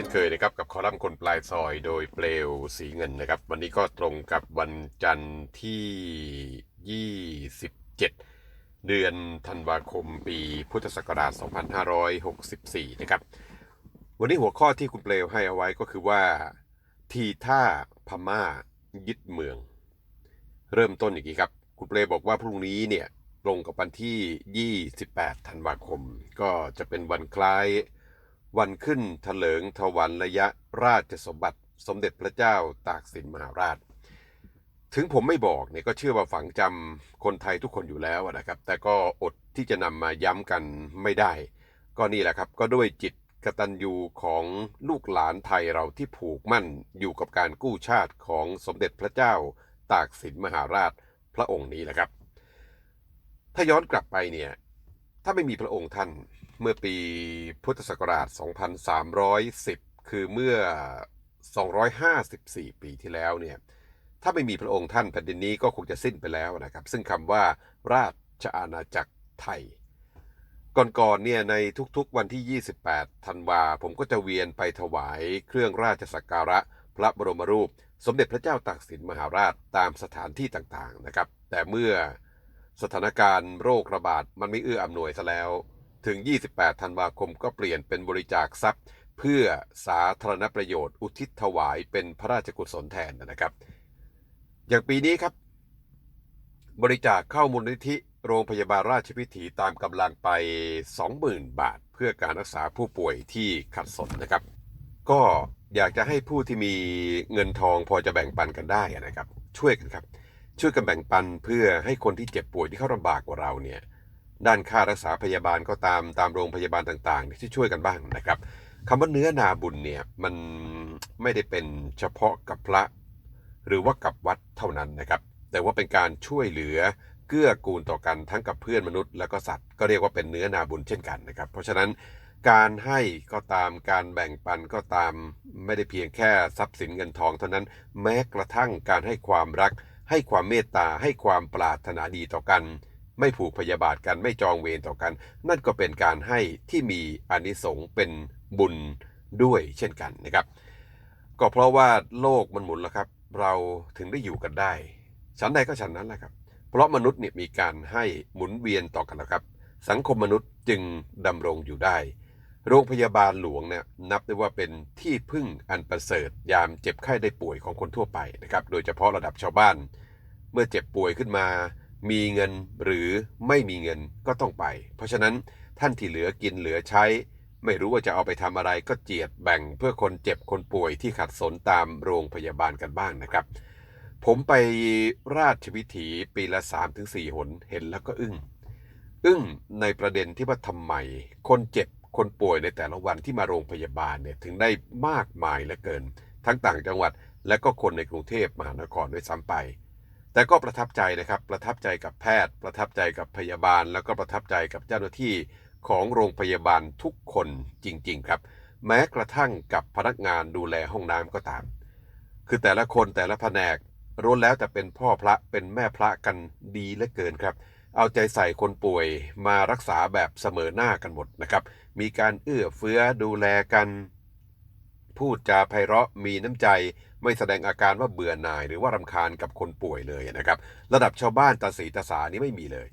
ช่นเคยนะครับกับคอลัมน์คนปลายซอยโดยเปลวสีเงินนะครับ วันนี้ก็ตรงกับวันจันทร์ที่ 27 เดือนธันวาคมปีพุทธศักราช 2564 นะครับ วันนี้หัวข้อที่คุณเปลวให้เอาไว้ก็คือว่า ทีท่าพม่ายึดเมือง เริ่มต้นอย่างนี้ครับ คุณเปลวบอกว่าพรุ่งนี้เนี่ยตรงกับวันที่ 28 ธันวาคม ก็จะเป็นวันคล้าย วันขึ้นเถลิงถวันระยะราชสมบัติ สมเด็จพระเจ้าตากสินมหาราช ถึงผมไม่บอกเนี่ยก็เชื่อว่าฝังจำคนไทยทุกคนอยู่แล้วนะครับ แต่ก็อดที่จะนำมาย้ำกันไม่ได้ ก็นี่แหละครับก็ด้วยจิตกตัญญูของลูกหลานไทยเราที่ผูกมั่นอยู่กับการกู้ชาติของสมเด็จพระเจ้าตากสินมหาราชพระองค์นี้แหละครับ ถ้าย้อนกลับไปเนี่ย ถ้าไม่มีพระองค์ท่าน เมื่อปีพุทธศักราช 2310 คือเมื่อ 254 ปีที่แล้วเนี่ยถ้าไม่มีพระองค์ท่านแผ่นดินนี้ก็คงจะสิ้นไปแล้วนะครับ ซึ่งคำว่าราชอาณาจักรไทย ก่อนๆเนี่ยในทุกๆวันที่ 28 ธันวา ผมก็จะเวียนไปถวายเครื่องราชสักการะ พระบรมรูป สมเด็จพระเจ้าตากสินมหาราชตามสถานที่ต่างๆนะครับ แต่เมื่อสถานการณ์โรคระบาดมันไม่เอื้ออำนวยซะแล้ว ถึง 28 ธันวาคมก็เปลี่ยนเป็นบริจาคทรัพย์ เพื่อสาธารณประโยชน์ อุทิศถวายเป็นพระราชกุศลแทนนะครับ อย่างปีนี้ครับ บริจาคเข้ามูลนิธิโรงพยาบาลราชพิถีตามกำลังไป 20,000 บาท เพื่อการรักษาผู้ป่วยที่ขัดสนนะครับ ก็อยากจะให้ผู้ที่มีเงินทองพอจะแบ่งปันกันได้นะครับ ช่วยกันครับ ช่วยกันแบ่งปันเพื่อให้คนที่เจ็บป่วยที่เขาลำบากกว่าเราเนี่ย ด้านค่ารักษาพยาบาลก็ตามตามโรงพยาบาลต่างๆ ที่ช่วยกันบ้างนะครับคำว่าเนื้อนาบุญเนี่ยมันไม่ได้เป็นเฉพาะกับพระ หรือว่ากับวัดเท่านั้นนะครับ แต่ว่าเป็นการช่วยเหลือเกื้อกูลต่อกันทั้งกับเพื่อนมนุษย์ และก็สัตว์ก็เรียกว่าเป็นเนื้อนาบุญเช่นกันนะครับ เพราะฉะนั้นการให้ก็ตามการแบ่งปันก็ตามไม่ได้เพียงแค่ทรัพย์สินเงินทองเท่านั้นแม้กระทั่งการให้ความรัก ให้ความเมตตาให้ความปรารถนาดีต่อกัน ไม่ผูกพยาบาทกันไม่จองเวรต่อกัน นั่นก็เป็นการให้ที่มีอนิสงส์เป็นบุญด้วยเช่นกันนะครับ ก็เพราะว่าโลกมันหมุนแล้วครับ เราถึงได้อยู่กันได้ฉันใดก็ฉันนั้นแหละครับ เพราะมนุษย์เนี่ยมีการให้หมุนเวียนต่อกันนะครับ สังคมมนุษย์จึงดำรงอยู่ได้ โรงพยาบาลหลวงเนี่ยนับได้ว่าเป็นที่พึ่งอันประเสริฐ ยามเจ็บไข้ได้ป่วยของคนทั่วไปนะครับ โดยเฉพาะระดับชาวบ้าน เมื่อเจ็บป่วยขึ้นมา มีเงินหรือไม่มีเงินก็ต้องไป เพราะฉะนั้นท่านที่เหลือกินเหลือใช้ ไม่รู้ว่าจะเอาไปทำอะไรก็เจียดแบ่งเพื่อคนเจ็บคนป่วยที่ขัดสนตามโรงพยาบาลกันบ้างนะครับ ผมไปราชวิถีปีละ 3-4ถึงหนเห็นแล้วก็อึ้งอึ้งในประเด็นที่ว่าทำไมคนเจ็บคนป่วยในแต่ละวันที่มาโรงพยาบาลเนี่ยถึงได้มากมายเหลือเกิน ทั้งต่างจังหวัดและก็คนในกรุงเทพมหานครด้วยซ้ำไป แต่ก็ประทับใจนะครับ ประทับใจกับแพทย์ ประทับใจกับพยาบาล แล้วก็ประทับใจกับเจ้าหน้าที่ของโรงพยาบาลทุกคนจริง ๆ ครับ แม้กระทั่งกับพนักงานดูแลห้องน้ำก็ตาม คือแต่ละคนแต่ละแผนกล้วนแล้วแต่เป็นพ่อพระเป็นแม่พระกันดีเหลือเกินครับ เอาใจใส่คนป่วยมารักษาแบบเสมอหน้ากันหมดนะครับ มีการเอื้อเฟื้อดูแลกัน พูดจาไพเราะมีน้ำใจ ไม่แสดงอาการว่าเบื่อหน่ายหรือว่ารำคาญกับคนป่วยเลยนะครับ ระดับชาวบ้านตาสีตาสานี่ไม่มีเลย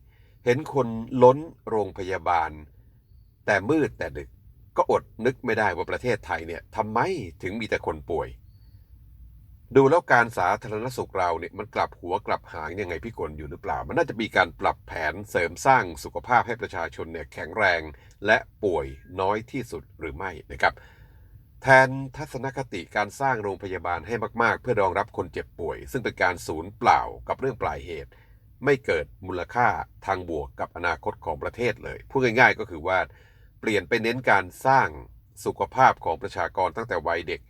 เห็นคนล้นโรงพยาบาล แต่มืดแต่ดึกก็อดนึกไม่ได้ว่าประเทศไทยเนี่ยทำไมถึงมีแต่คนป่วย ดูแล้วการสาธารณสุขเราเนี่ยมันกลับหัวกลับหางยังไงพี่กลอยู่หรือเปล่า มันน่าจะมีการปรับแผนเสริมสร้างสุขภาพให้ประชาชนเนี่ยแข็งแรงและป่วยน้อยที่สุดหรือไม่นะครับ แทนทัศนคติการสร้างโรงพยาบาลให้มาก ๆ เพื่อรองรับคนเจ็บป่วย ซึ่งเป็นการสูญเปล่ากับเรื่องปลายเหตุ ไม่เกิดมูลค่าทางบวกกับอนาคตของประเทศเลย พูดง่าย ๆ ก็คือว่าเปลี่ยนไปเน้นการสร้างสุขภาพของประชากรตั้งแต่วัยเด็ก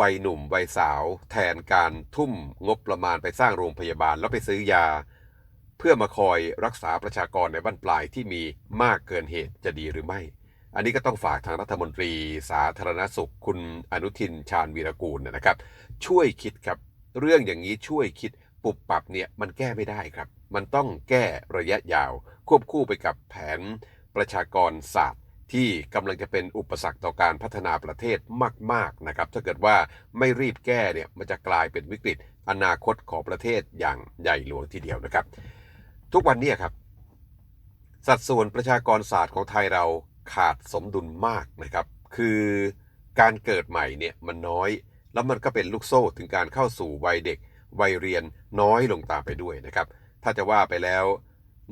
วัยหนุ่ม วัยสาว แทนการทุ่มงบประมาณไปสร้างโรงพยาบาลแล้วไปซื้อยา เพื่อมาคอยรักษาประชากรในบ้านปลายที่มีมากเกินเหตุจะดีหรือไม่ อันนี้ก็ต้องฝากทางรัฐมนตรี สาธารณสุข คุณอนุทินชาญวีรกูลนะครับ ช่วยคิดครับ เรื่องอย่างนี้ช่วยคิดปรับปรับเนี่ยมันแก้ไม่ได้ครับ มันต้องแก้ระยะยาว ควบคู่ไปกับแผนประชากรศาสตร์ที่กำลังจะเป็นอุปสรรคต่อการพัฒนาประเทศมาก ๆ นะครับ ถ้าเกิดว่าไม่รีบแก้เนี่ยมันจะกลายเป็นวิกฤต อนาคตของประเทศอย่างใหญ่หลวงทีเดียวนะครับ ทุกวันนี้ครับ สัดส่วนประชากรศาสตร์ของไทยเรา ขาดสมดุลมากนะครับ คือการเกิดใหม่เนี่ยมันน้อย แล้วมันก็เป็นลูกโซ่ถึงการเข้าสู่วัยเด็ก วัยเรียนน้อยลงตามไปด้วยนะครับ ถ้าจะว่าไปแล้ว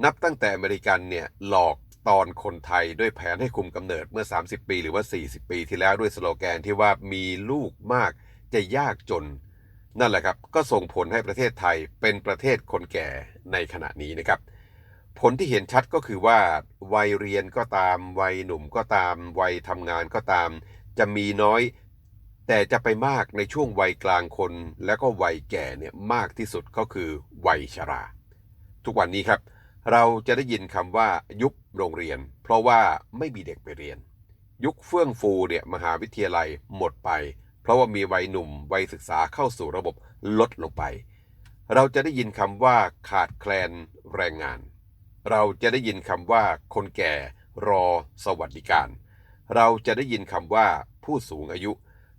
นับตั้งแต่อเมริกันเนี่ยหลอกตอนคนไทยด้วยแผนให้คุมกำเนิดเมื่อ 30 ปีหรือว่า 40 ปีที่แล้วด้วยสโลแกนที่ว่ามีลูกมากจะยากจน นั่นแหละครับ ก็ส่งผลให้ประเทศไทยเป็นประเทศคนแก่ในขณะนี้นะครับ ผลที่เห็นชัดก็คือว่า วัยเรียนก็ตาม วัยหนุ่มก็ตาม วัยทำงานก็ตาม จะมีน้อย แต่จะไปมากในช่วงวัยกลางคน แล้วก็วัยแก่เนี่ยมากที่สุดก็คือ วัยชรา ทุกวันนี้ครับ เราจะได้ยินคำว่ายุคโรงเรียน เพราะว่าไม่มีเด็กไปเรียน ยุคเฟื่องฟูเนี่ยมหาวิทยาลัยหมดไป เพราะว่ามีวัยหนุ่ม วัยศึกษาเข้าสู่ระบบลดลงไป เราจะได้ยินคำว่าขาดแคลนแรงงาน เราจะได้ยินคำว่าคนแก่รอสวัสดิการ เราจะได้ยินคำว่าผู้สูงอายุ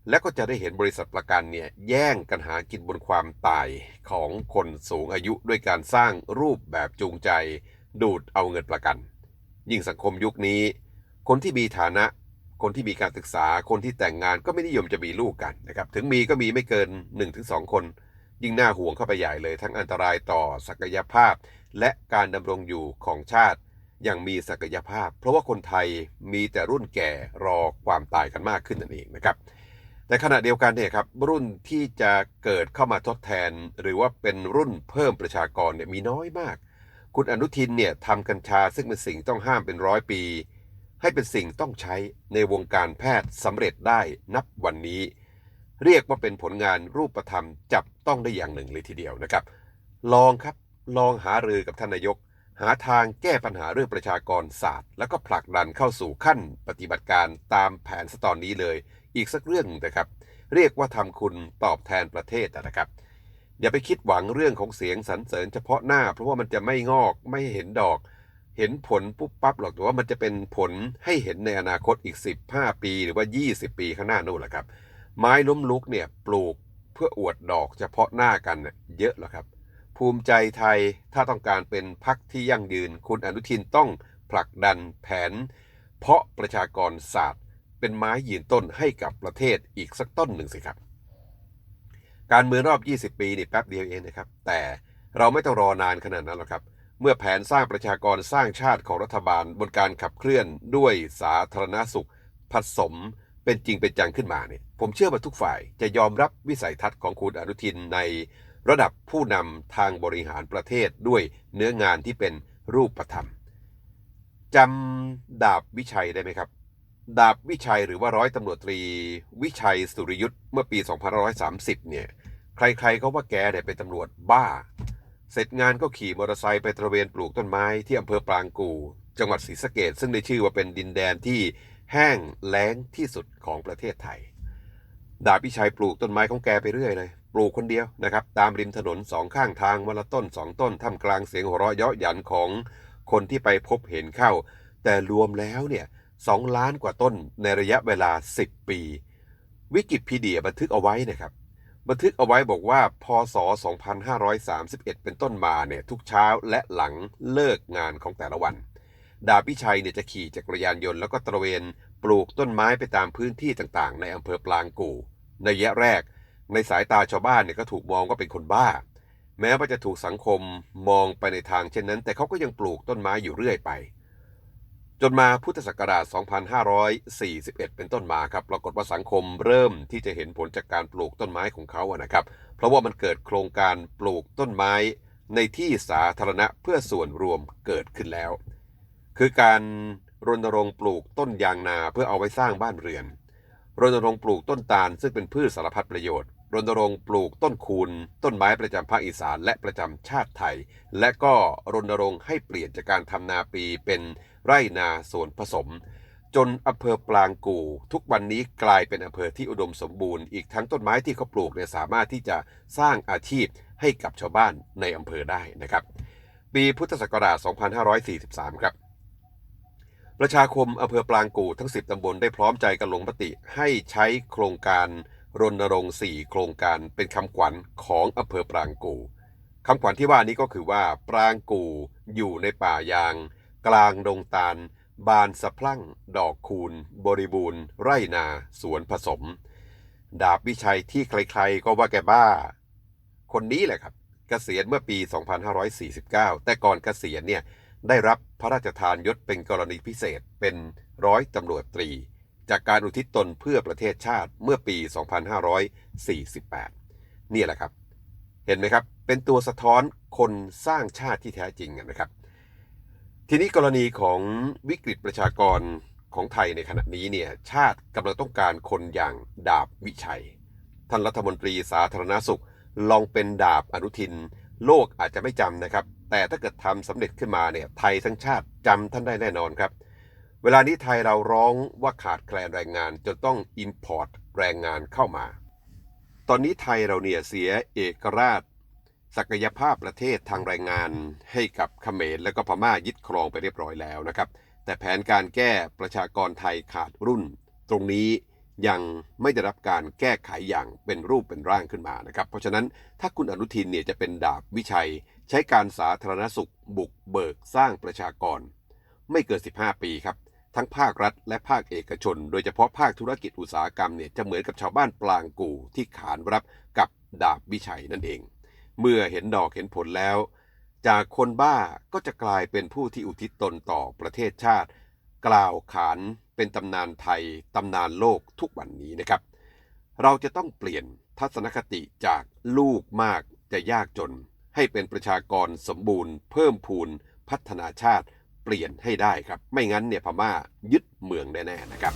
และก็จะได้เห็นบริษัทประกันเนี่ยแย่งกันหากินบนความตายของคนสูงอายุด้วยการสร้างรูปแบบจูงใจ ดูดเอาเงินประกัน ยิ่งสังคมยุคนี้ คนที่มีฐานะ คนที่มีการศึกษาคนที่แต่งงานก็ไม่นิยมจะมีลูกกันนะครับถึงมีก็มีไม่เกิน 1-2 คน ยิ่งน่าห่วงเข้าไปใหญ่เลย ทั้งอันตรายต่อศักยภาพ และการดำรงอยู่ของชาติอย่างมีศักยภาพ เพราะว่าคนไทยมีแต่รุ่นแก่รอความตายกันมากขึ้นนั่นเองนะครับ แต่ขณะเดียวกันเนี่ยครับรุ่นที่จะเกิดเข้ามาทดแทน หรือว่าเป็นรุ่นเพิ่มประชากรเนี่ยมีน้อยมาก คุณอนุทินเนี่ยทำกัญชาซึ่งเป็นสิ่งต้องห้ามเป็นร้อยปี ให้เป็นสิ่งต้องใช้ในวงการแพทย์สำเร็จได้นับวันนี้ เรียกว่าเป็นผลงานรูปธรรมจับต้องได้อย่างหนึ่งเลยทีเดียวนะครับ ลองครับลองหารือกับท่านนายก หาทางแก้ปัญหาเรื่องประชากรศาสตร์ แล้วก็ผลักดันเข้าสู่ขั้นปฏิบัติการตามแผนสตอนนี้เลย อีกสักเรื่องนะครับ เรียกว่าทำคุณตอบแทนประเทศนะครับ อย่าไปคิดหวังเรื่องของเสียงสรรเสริญเฉพาะหน้า เพราะว่ามันจะไม่งอกไม่เห็นดอก เห็นผลปุ๊บปั๊บหรอกแต่ว่ามันจะเป็นผลให้เห็นในอนาคตอีก 15 ปี หรือว่า 20 ปีข้างหน้านู่นแหละครับ ไม้ล้มลุกเนี่ยปลูกเพื่ออวดดอกเฉพาะหน้ากันเนี่ยเยอะหรอครับ ภูมิใจไทยถ้าต้องการเป็นพักที่ยั่งยืน คุณอนุทินต้องผลักดันแผน เพาะประชากรศาสตร์ เป็นไม้ยืนต้นให้กับประเทศอีกสักต้นหนึ่งสิครับ การเมืองรอบ 20 ปีนี่แป๊บเดียวเองนะครับ แต่เราไม่ต้องรอนานขนาดนั้นหรอกครับ เมื่อแผนสร้างประชากรสร้างชาติของรัฐบาลบนการขับเคลื่อนด้วยสาธารณสุข ผสม เป็นจริงเป็นจังขึ้นมาเนี่ยผมเชื่อว่าทุกฝ่ายจะยอมรับวิสัยทัศน์ของคุณอนุทินในระดับผู้นำทางบริหารประเทศด้วยเนื้องานที่เป็นรูปธรรมจำดาบวิชัยได้ไหมครับ ดาบวิชัยหรือว่าร้อยตำรวจตรี วิชัยสุริยุทธ์เมื่อปี 2530 เนี่ย ใครๆก็ว่าแกเนี่ยเป็นตำรวจบ้า เสร็จงานก็ขี่มอเตอร์ไซค์ไปตระเวนปลูกต้นไม้ที่อำเภอปรางกู จังหวัดศรีสะเกดซึ่งได้ชื่อว่าเป็นดินแดนที่ แห้งแล้งที่สุดของประเทศไทย ดาบวิชัยปลูกต้นไม้ของแกไปเรื่อยเลย ปลูกคนเดียวนะครับ ตามริมถนนสองข้างทางวันละต้นสองต้นท่ามกลางเสียงหัวเราะเยาะหยันของคนที่ไปพบเห็นเข้า แต่รวมแล้วเนี่ยสองล้านกว่าต้นในระยะเวลา 10 ปี วิกิพีเดียบันทึกเอาไว้นะครับบันทึกเอาไว้บอกว่าพศ 2531 เป็นต้นมาเนี่ยทุกเช้าและหลังเลิกงานของแต่ละวัน ดาบพิชัยเนี่ยจะขี่จักรยานยนต์แล้วก็ตระเวนปลูกต้นไม้ไปตามพื้นที่ต่างๆ ในอำเภอปลางกู่ ในระยะแรก ในสายตาชาวบ้านเนี่ยก็ถูกมองว่าเป็นคนบ้า แม้ว่าจะถูกสังคมมองไปในทางเช่นนั้น แต่เขาก็ยังปลูกต้นไม้อยู่เรื่อยไป จนมาพุทธศักราช 2541 เป็นต้นมาครับปรากฏว่าสังคมเริ่มที่จะเห็นผลจากการปลูกต้นไม้ของเขาอะนะครับ เพราะว่ามันเกิดโครงการปลูกต้นไม้ในที่สาธารณะเพื่อส่วนรวมเกิดขึ้นแล้ว คือการรณรงค์ปลูกต้นยางนาเพื่อเอาไว้สร้างบ้านเรือน รณรงค์ปลูกต้นตาลซึ่งเป็นพืชสารพัดประโยชน์ รณรงค์ปลูกต้นคูณ ต้นไม้ประจำภาคอีสานและประจำชาติไทย และก็รณรงค์ให้เปลี่ยนจากการทำนาปีเป็นไร่นาสวนผสม จนอำเภอปลางกู่ ทุกวันนี้กลายเป็นอำเภอที่อุดมสมบูรณ์อีกทั้งต้นไม้ที่เขาปลูกเนี่ยสามารถที่จะสร้างอาชีพให้กับชาวบ้านในอำเภอได้นะครับ ปีพุทธศักราช 2543 ครับ ประชาคมอำเภอปรางกู่ทั้ง 10 ตำบลได้พร้อมใจกันลงมติ ให้ใช้โครงการรณรงค์4โครงการเป็นคำขวัญของอำเภอปรางกู่คำขวัญที่ว่านี้ก็คือว่า ปรางกู่อยู่ในป่ายาง กลางดงตาล บานสะพรั่ง ดอกคูณ บริบูรณ์ ไร่นา สวนผสม ดาบวิชัยที่ใครๆ ก็ว่าแกบ้า คนนี้แหละครับเกษียณเมื่อปี 2549 แต่ก่อนเกษียณเนี่ย ได้รับพระราชทานยศเป็นกรณีพิเศษเป็นร้อยตำรวจตรี จากการอุทิศตนเพื่อประเทศชาติเมื่อปี 2548 นี่แหละครับ เห็นไหมครับ เป็นตัวสะท้อนคนสร้างชาติที่แท้จริงนะครับ ทีนี้กรณีของวิกฤตประชากรของไทยในขณะนี้เนี่ยชาติกำลังต้องการคนอย่างดาบวิชัย ท่านรัฐมนตรีสาธารณสุข ลองเป็นดาบอนุทิน โลกอาจจะไม่จำนะครับ แต่ถ้าเกิดทำสำเร็จขึ้นมาเนี่ยไทยทั้งชาติจำท่านได้แน่นอนครับ เวลานี้ไทยเราร้องว่าขาดแคลนแรงงานจนต้อง import แรงงานเข้ามา ตอนนี้ไทยเราเนี่ยเสียเอกราช ศักยภาพประเทศทางแรงงาน ให้กับเขมรและก็พม่ายึดครองไปเรียบร้อยแล้วนะครับ แต่แผนการแก้ประชากรไทยขาดรุ่น ตรงนี้ยังไม่ได้รับการแก้ไขอย่างเป็นรูปเป็นร่างขึ้นมานะครับ เพราะฉะนั้นถ้าคุณอนุทินเนี่ยจะเป็นดาบวิชัย ใช้การสาธารณสุขบุกเบิกสร้างประชากร ไม่เกิน 15 ปีครับ ทั้งภาครัฐและภาคเอกชน โดยเฉพาะภาคธุรกิจอุตสาหกรรมเนี่ยจะเหมือนกับชาวบ้านปลางกู่ที่ขานรับกับดาบวิชัยนั่นเอง เมื่อเห็นดอกเห็นผลแล้ว จากคนบ้าก็จะกลายเป็นผู้ที่อุทิศตนต่อประเทศชาติ กล่าวขานเป็นตำนานไทยตำนานโลกทุกวันนี้นะครับ เราจะต้องเปลี่ยนทัศนคติจากลูกมากจะยากจน ให้เป็นประชากรสมบูรณ์ เพิ่มพูน พัฒนาชาติ เปลี่ยนให้ได้ครับ ไม่งั้นเนี่ยพม่ายึดเมืองแน่ๆนะครับ